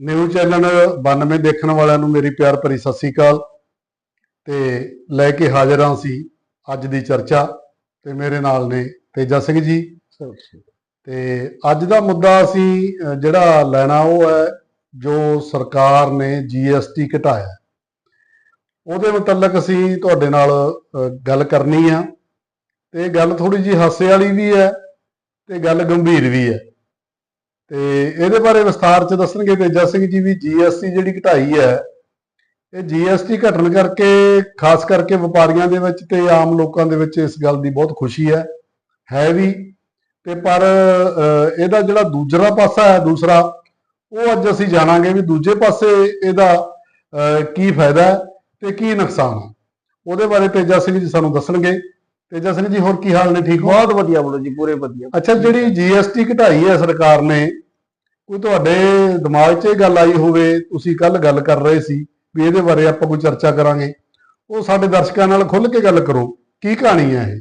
News channel 92 ਦੇਖਣ ਵਾਲਿਆਂ ਨੂੰ ਮੇਰੀ ਪਿਆਰ ਭਰੀ ਸਤਿ ਸ੍ਰੀ ਅਕਾਲ। ਤੇ ਲੈ ਕੇ ਹਾਜ਼ਰ ਹਾਂ ਸੀ ਅੱਜ ਦੀ ਚਰਚਾ ਤੇ ਮੇਰੇ ਨਾਲ ਨੇ ਤੇਜਾ ਸਿੰਘ ਜੀ। ਤੇ ਅੱਜ ਦਾ ਮੁੱਦਾ ਅਸੀਂ ਜਿਹੜਾ ਲੈਣਾ ਉਹ ਹੈ ਜੋ ਸਰਕਾਰ ਨੇ GST ਘਟਾਇਆ। ਉਹਦੇ ਮੁਤਲਕ ਅਸੀਂ ਤੁਹਾਡੇ ਨਾਲ ਗੱਲ ਕਰਨੀ ਆ। ਤੇ ਗੱਲ ਥੋੜੀ ਜੀ ਹਾਸੇ ਵਾਲੀ ਵੀ ਹੈ ਤੇ ਗੱਲ ਗੰਭੀਰ ਵੀ ਹੈ। ਤੇ ਇਹਦੇ ਬਾਰੇ ਵਿਸਥਾਰ ਚ ਦੱਸਣਗੇ ਤੇਜਾ ਸਿੰਘ ਜੀ ਵੀ GST ਜਿਹੜੀ ਘਟਾਈ ਹੈ, ਇਹ GST ਘਟਣ ਕਰਕੇ, ਖਾਸ ਕਰਕੇ ਵਪਾਰੀਆਂ ਦੇ ਵਿੱਚ ਤੇ ਆਮ ਲੋਕਾਂ ਦੇ ਵਿੱਚ ਇਸ ਗੱਲ ਦੀ ਬਹੁਤ ਖੁਸ਼ੀ ਹੈ ਹੈ ਵੀ, ਤੇ ਪਰ ਇਹਦਾ ਜਿਹੜਾ ਦੂਜਰਾ ਪਾਸਾ ਹੈ, ਦੂਸਰਾ, ਉਹ ਅੱਜ ਅਸੀਂ ਜਾਣਾਂਗੇ ਵੀ ਦੂਜੇ ਪਾਸੇ ਇਹਦਾ ਕੀ ਫਾਇਦਾ ਹੈ ਤੇ ਕੀ ਨੁਕਸਾਨ ਹੈ। ਉਹਦੇ ਬਾਰੇ ਤੇਜਾ ਸਿੰਘ ਜੀ ਸਾਨੂੰ ਦੱਸਣਗੇ। ਤੇਜਾ ਸਿੰਘ ਜੀ ਹੋਰ ਕੀ ਹਾਲ ਨੇ? ਠੀਕ ਹੋ? ਬਹੁਤ ਵਧੀਆ ਬੋਲੋ ਜੀ ਪੂਰੇ ਵਧੀਆ। ਅੱਛਾ ਜਿਹੜੀ GST ਘਟਾਈ ਹੈ ਸਰਕਾਰ ਨੇ ਕੋਈ ਤੁਹਾਡੇ ਦਿਮਾਗ 'ਚ ਇਹ ਗੱਲ ਆਈ ਹੋਵੇ ਤੁਸੀਂ ਕੱਲ ਗੱਲ ਕਰ ਰਹੇ ਸੀ ਵੀ ਇਹਦੇ ਬਾਰੇ ਆਪਾਂ ਕੋਈ ਚਰਚਾ ਕਰਾਂਗੇ। ਉਹ ਸਾਡੇ ਦਰਸ਼ਕਾਂ ਨਾਲ ਖੁੱਲ ਕੇ ਗੱਲ ਕਰੋ ਕੀ ਕਹਾਣੀ ਹੈ ਇਹ?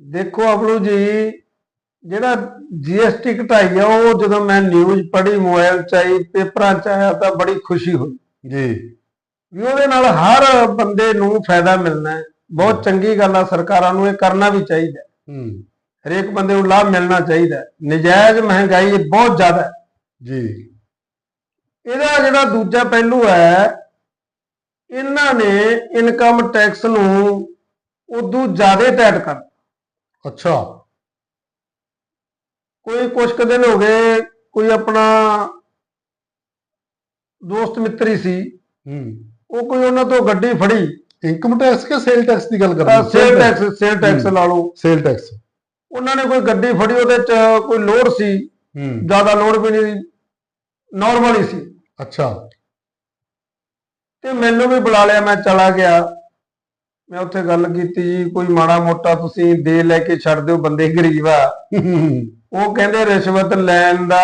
ਦੇਖੋ ਅਬਲੂ ਜੀ ਜਿਹੜਾ ਜੀਐਸਟੀ ਘਟਾਈ ਆ ਉਹ ਜਦੋਂ ਮੈਂ ਨਿਊਜ਼ ਪੜ੍ਹੀ ਮੋਬਾਈਲ 'ਚ ਆਈ ਪੇਪਰਾਂ 'ਚ ਆਇਆ ਤਾਂ ਬੜੀ ਖੁਸ਼ੀ ਹੋਈ। ਜੀ। ਵੀ ਉਹਦੇ ਨਾਲ ਹਰ ਬੰਦੇ ਨੂੰ ਫਾਇਦਾ ਮਿਲਣਾ ਹੈ। ਬਹੁਤ ਚੰਗੀ ਗੱਲ ਆ ਸਰਕਾਰਾਂ ਨੂੰ ਇਹ ਕਰਨਾ ਵੀ ਚਾਹੀਦਾ ਹੈ। ਹਰੇਕ ਬੰਦੇ ਨੂੰ ਲਾਭ ਮਿਲਣਾ ਚਾਹੀਦਾ ਹੈ। ਨਜਾਇਜ਼ ਮਹਿੰਗਾਈ ਬਹੁਤ ਜ਼ਿਆਦਾ ਹੈ। ਜੀ। ਇਹਦਾ ਜਿਹੜਾ ਦੂਜਾ ਪਹਿਲੂ ਹੈ ਇਹਨਾਂ ਨੇ ਇਨਕਮ ਟੈਕਸ ਨੂੰ ਉਦੋਂ ਜ਼ਿਆਦਾ ਟੈਟ ਕਰ ਅੱਛਾ। ਕੋਈ ਕੁਛ ਕੁ ਦਿਨ ਹੋ ਗਏ ਕੋਈ ਆਪਣਾ ਦੋਸਤ ਮਿੱਤਰੀ ਸੀ ਹੂੰ। ਉਹ ਕੋਈ ਉਹਨਾਂ ਤੋਂ ਗੱਡੀ ਫੜੀ ਇਨਕਮ ਟੈਕਸ ਕਿ ਸੇਲ ਟੈਕਸ ਦੀ ਗੱਲ ਕਰਦੇ ਸੇਲ ਟੈਕਸ ਸੇਲ ਟੈਕਸ ਲਾ ਲਓ। ਸੇਲ ਟੈਕਸ ਉਹਨਾਂ ਨੇ ਕੋਈ ਗੱਡੀ ਫੜੀ ਉਹਦੇ ਚ ਕੋਈ ਲੋਡ ਸੀ? ਹੂੰ। ਜ਼ਿਆਦਾ ਲੋਡ ਵੀ ਨਹੀਂ ਨਾਰਮਲ ਹੀ ਸੀ। ਅੱਛਾ। ਤੇ ਮੈਨੂੰ ਵੀ ਬੁਲਾ ਲਿਆ ਮੈਂ ਚਲਾ ਗਿਆ। ਮੈਂ ਉੱਥੇ ਗੱਲ ਕੀਤੀ ਜੀ ਕੋਈ ਮਾੜਾ ਮੋਟਾ ਤੁਸੀਂ ਦੇ ਲੈ ਕੇ ਛੱਡ ਦਿਓ ਬੰਦੇ ਗਰੀਬ ਆ। ਉਹ ਕਹਿੰਦੇ ਰਿਸ਼ਵਤ ਲੈਣ ਦਾ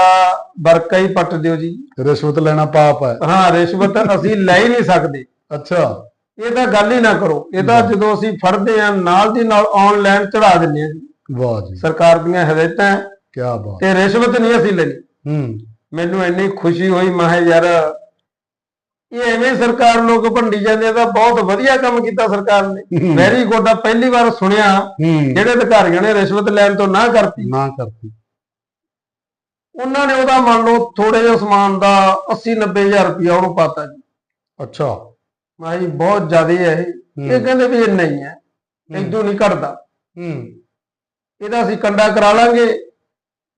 ਵਰਕਾ ਹੀ ਪੱਟ ਦਿਓ ਜੀ। ਰਿਸ਼ਵਤ ਲੈਣਾ ਪਾਪ ਹੈ। ਹਾਂ ਰਿਸ਼ਵਤ ਅਸੀਂ ਲੈ ਹੀ ਨਹੀਂ ਸਕਦੇ। ਅੱਛਾ। ਇਹ ਤਾਂ ਗੱਲ ਹੀ ਨਾ ਕਰੋ। ਇਹ ਤਾਂ ਜਦੋਂ ਅਸੀਂ ਫੜਦੇ ਆ ਨਾਲ ਦੀ ਨਾਲ ਆਨਲਾਈਨ ਚੜਾ ਦਿੰਦੇ ਆ ਜੀ ਵਾਹ ਜੀ। ਸਰਕਾਰ ਦੀਆਂ ਹਦਾਇਤਾਂ ਕੀ ਬਾਤ। ਤੇ ਰਿਸ਼ਵਤ ਨਹੀਂ ਅਸੀਂ ਲੈਣੀ। ਹੂੰ। ਮੈਨੂੰ ਇੰਨੀ ਖੁਸ਼ੀ ਹੋਈ ਮੈਂ ਯਾਰ ਇਹ ਐਵੇਂ ਸਰਕਾਰ ਲੋਕ ਭੰਡੀ ਜਾਂਦੇ ਆ ਤਾਂ ਬਹੁਤ ਵਧੀਆ ਕੰਮ ਕੀਤਾ ਸਰਕਾਰ ਨੇ। ਵੈਰੀ ਗੁੱਡ ਆ ਪਹਿਲੀ ਵਾਰ ਸੁਣਿਆ। ਜਿਹੜੇ ਅਧਿਕਾਰੀਆਂ ਨੇ ਰਿਸ਼ਵਤ ਲੈਣ ਤੋਂ ਨਾ ਕਰਤੀ। ਨਾ ਕਰਤੀ। ਉਹਨਾਂ ਨੇ ਉਹਦਾ ਮੰਨ ਲਓ ਥੋੜੇ ਜਿਹਾ ਸਮਾਨ ਦਾ 80 90000 ਰੁਪਇਆ ਉਹਨੂੰ ਪਾਤਾ ਜੀ। ਅੱਛਾ। ਮੈਂ ਕਿਹਾ ਜੀ ਬਹੁਤ ਜ਼ਿਆਦਾ ਹੈ ਇਹ। ਇਹ ਕਹਿੰਦੇ ਵੀ ਇੰਨਾ ਹੀ। ਹੈ। ਇਦੋਂ ਨਹੀਂ ਘਟਦਾ। ਹੂੰ। ਇਹਦਾ ਅਸੀਂ ਕੰਡਾ ਕਰਾ ਲਾਂਗੇ।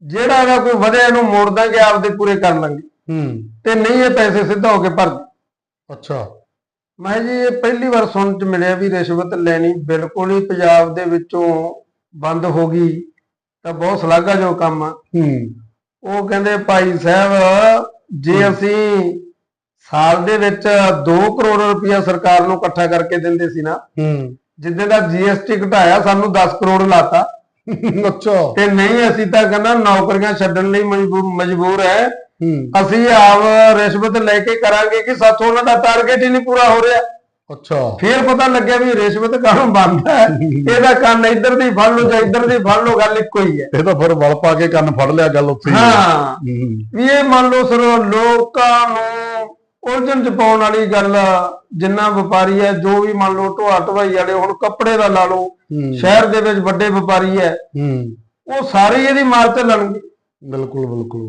ਜਿਹੜਾ ਇਹਦਾ ਕੋਈ ਵਧਿਆ ਇਹਨੂੰ ਮੋੜ ਦਾਂਗੇ ਆਪਦੇ ਪੂਰੇ ਕਰ ਲਾਂਗੇ। ਹੂੰ। ਤੇ ਨਹੀਂ ਇਹ ਪੈਸੇ ਸਿੱਧਾ ਹੋ ਕੇ ਭਰ ਅੱਛਾ। ਮੈਂ ਜੀ ਇਹ ਪਹਿਲੀ ਵਾਰ ਸੁਣਨ ਚ ਮਿਲਿਆ ਵੀ ਰਿਸ਼ਵਤ ਲੈਣੀ ਬਿਲਕੁਲ ਹੀ ਪੰਜਾਬ ਦੇ ਵਿੱਚੋਂ ਬੰਦ ਹੋ ਗਈ। ਤਾਂ ਬਹੁਤ ਸ਼ਲਾਘਾਯੋਗ ਕੰਮ ਆ। ਹੂੰ। ਉਹ ਕਹਿੰਦੇ ਭਾਈ ਸਾਹਿਬ ਜੇ ਅਸੀਂ ਸਾਲ ਦੇ ਵਿੱਚ 2 ਕਰੋੜ ਰੁਪਇਆ ਸਰਕਾਰ ਨੂੰ ਇਕੱਠਾ ਕਰਕੇ ਦਿੰਦੇ ਸੀ ਨਾ। ਹੂੰ। ਜਿੱਦਾਂ ਦਾ ਜੀਐਸਟੀ ਘਟਾਇਆ ਸਾਨੂੰ 10 ਕਰੋੜ ਲਾਤਾ। ਅੱਛਾ। ਤੇ ਨਹੀਂ ਅਸੀਂ ਤਾਂ ਕਹਿੰਦਾ ਨੌਕਰੀਆਂ ਛੱਡਣ ਲਈ ਮਜਬੂਰ ਮਜਬੂਰ ਹੈ ਹੂੰ। ਅਸੀਂ ਆਪ ਰਿਸ਼ਵਤ ਲੈ ਕੇ ਕਰਾਂਗੇ ਕਿ ਸਾਥੋਂ ਉਹਨਾਂ ਦਾ ਟਾਰਗੇਟ ਹੀ ਨਹੀਂ ਪੂਰਾ ਹੋ ਰਿਹਾ। ਅੱਛਾ। ਫੇਰ ਪਤਾ ਲੱਗਿਆ ਵੀ ਰਿਸ਼ਵਤ ਕਾਹਨੂੰ ਬੰਦ ਹੈ ਇਹਦਾ ਕੰਨ ਇੱਧਰ ਦੀ ਫੜ ਲਓ ਜਾਂ ਇੱਧਰ ਦੀ ਫੜ ਲਓ ਗੱਲ ਇੱਕੋ ਹੀ ਹੈ ਇਹ ਤਾਂ ਫਿਰ ਵਲ ਪਾ ਕੇ ਕੰਨ ਫੜ ਲਿਆ ਗੱਲ ਉੱਥੇ ਹੂੰ। ਵੀ ਇਹ ਮੰਨ ਲਓ ਸਰ ਲੋਕਾਂ ਨੂੰ ਉਲਝਣ ਚ ਪਾਉਣ ਵਾਲੀ ਗੱਲ। ਜਿੰਨਾ ਵਪਾਰੀ ਹੈ ਜੋ ਵੀ ਮੰਨ ਲਓ ਢੋਆ ਢਵਾਈ ਵਾਲੇ ਹੁਣ ਕੱਪੜੇ ਦਾ ਲਾ ਲਓ ਸ਼ਹਿਰ ਦੇ ਵਿੱਚ ਵੱਡੇ ਵਪਾਰੀ ਹੈ ਉਹ ਸਾਰੇ ਇਹਦੀ ਮਾਰ ਚੱਲਣਗੇ ਬਿਲਕੁਲ ਬਿਲਕੁਲ।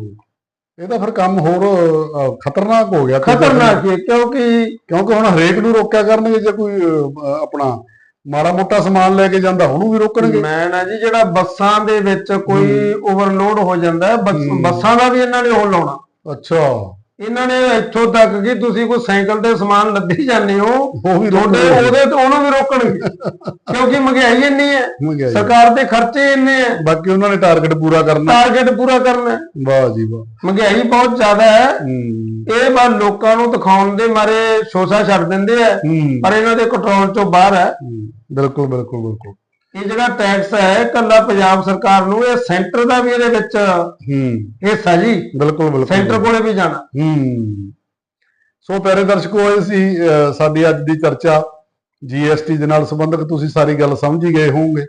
ਇਹ ਤਾਂ ਫਿਰ ਕੰਮ ਹੋਰ ਖਤਰਨਾਕ ਹੋ ਗਿਆ ਤੇ ਖਤਰਨਾਕ ਹੈ ਕਿਉਂਕਿ ਕਿਉਂਕਿ ਹੁਣ ਹਰੇਕ ਨੂੰ ਰੋਕਿਆ ਕਰਨਗੇ ਜੇ ਕੋਈ ਆਪਣਾ ਮਾੜਾ ਮੋਟਾ ਸਮਾਨ ਲੈ ਕੇ ਜਾਂਦਾ ਉਹਨੂੰ ਵੀ ਰੋਕਣਗੇ। ਮੈਂ ਨਾ ਜੀ ਜਿਹੜਾ ਬੱਸਾਂ ਦੇ ਵਿੱਚ ਕੋਈ ਓਵਰਲੋਡ ਹੋ ਜਾਂਦਾ। ਬੱਸਾਂ ਦਾ ਵੀ ਇਹਨਾਂ ਨੇ ਉਹ ਲਾਉਣਾ। ਅੱਛਾ। ਇਹਨਾਂ ਨੇ ਇੱਥੋਂ ਤੱਕ ਕਿ ਤੁਸੀਂ ਕੋਈ ਸਾਈਕਲ ਤੇ ਸਮਾਨ ਲੱਦੀ ਜਾਂਦੇ ਹੋ ਉਹ ਵੀ ਤੁਹਾਡੇ ਉਹਦੇ ਤੋਂ ਉਹਨੂੰ ਵੀ ਰੋਕਣਗੇ। ਕਿਉਂਕਿ ਮਹਿੰਗਾਈ ਇੰਨੀ ਹੈ। ਸਰਕਾਰ ਦੇ ਖਰਚੇ ਇੰਨੇ ਹੈ। ਬਾਕੀ ਉਹਨਾਂ ਨੇ ਟਾਰਗੇਟ ਪੂਰਾ ਕਰਨਾ। ਟਾਰਗੇਟ ਪੂਰਾ ਕਰਨਾ। ਵਾਹ ਜੀ ਵਾਹ। ਮਹਿੰਗਾਈ ਬਹੁਤ ਜ਼ਿਆਦਾ ਹੈ। ਇਹ ਬਸ ਲੋਕਾਂ ਨੂੰ ਦਿਖਾਉਣ ਦੇ ਮਾਰੇ ਸ਼ੋਸ਼ਾ ਛੱਡ ਦਿੰਦੇ ਆ ਪਰ ਇਹਨਾਂ ਦੇ ਕੰਟਰੋਲ ਤੋਂ ਬਾਹਰ ਹੂੰ, ਬਿਲਕੁਲ ਬਿਲਕੁਲ ਬਿਲਕੁਲ। ਇਹ ਜਿਹੜਾ ਟੈਕਸ ਹੈ ਕੱਲਾ ਪੰਜਾਬ ਸਰਕਾਰ ਨੂੰ ਇਹ ਸੈਂਟਰ ਦਾ ਵੀ ਇਹਦੇ ਵਿੱਚ ਹੂੰ। ਹਿੱਸਾ ਜੀ। ਬਿਲਕੁਲ ਬਿਲਕੁਲ। ਸੈਂਟਰ ਕੋਲੇ ਵੀ ਜਾਣਾ। ਹੂੰ। ਸੋ ਪਿਆਰੇ ਦਰਸ਼ਕੋ ਇਹ ਸੀ ਸਾਡੀ ਅੱਜ ਦੀ ਚਰਚਾ। ਜੀਐਸਟੀ ਦੇ ਨਾਲ ਸੰਬੰਧਿਤ ਤੁਸੀਂ ਸਾਰੀ ਗੱਲ ਸਮਝ ਹੀ ਗਏ ਹੋਵੋਗੇ।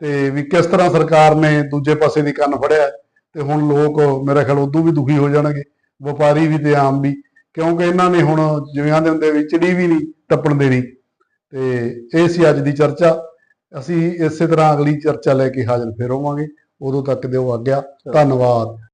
ਤੇ ਵੀ ਕਿਸ ਤਰ੍ਹਾਂ ਸਰਕਾਰ ਨੇ ਦੂਜੇ ਪਾਸੇ ਦੀ ਕੰਨ ਫੜਿਆ ਤੇ ਹੁਣ ਲੋਕ ਮੇਰਾ ਖਿਆਲ ਉਦੋਂ ਵੀ ਦੁਖੀ ਹੋ ਜਾਣਗੇ। ਵਪਾਰੀ ਵੀ ਤੇ ਆਮ ਵੀ। ਕਿਉਂਕਿ ਇਹਨਾਂ ਨੇ ਹੁਣ ਜਿਵੇਂ ਆਂਦੇ ਹੁੰਦੇ ਵੀ ਚਿੜੀ ਵੀ ਨਹੀਂ ਟੱਪਣ ਦੇਣੀ। ਤੇ ਇਹ ਸੀ ਅੱਜ ਦੀ ਚਰਚਾ। ਅਸੀਂ ਇਸੇ ਤਰ੍ਹਾਂ ਅਗਲੀ ਚਰਚਾ ਲੈ ਕੇ ਹਾਜ਼ਰ ਫਿਰ ਹੋਵਾਂਗੇ। ਉਦੋਂ ਤੱਕ ਦਿਓ ਆਗਿਆ। ਧੰਨਵਾਦ।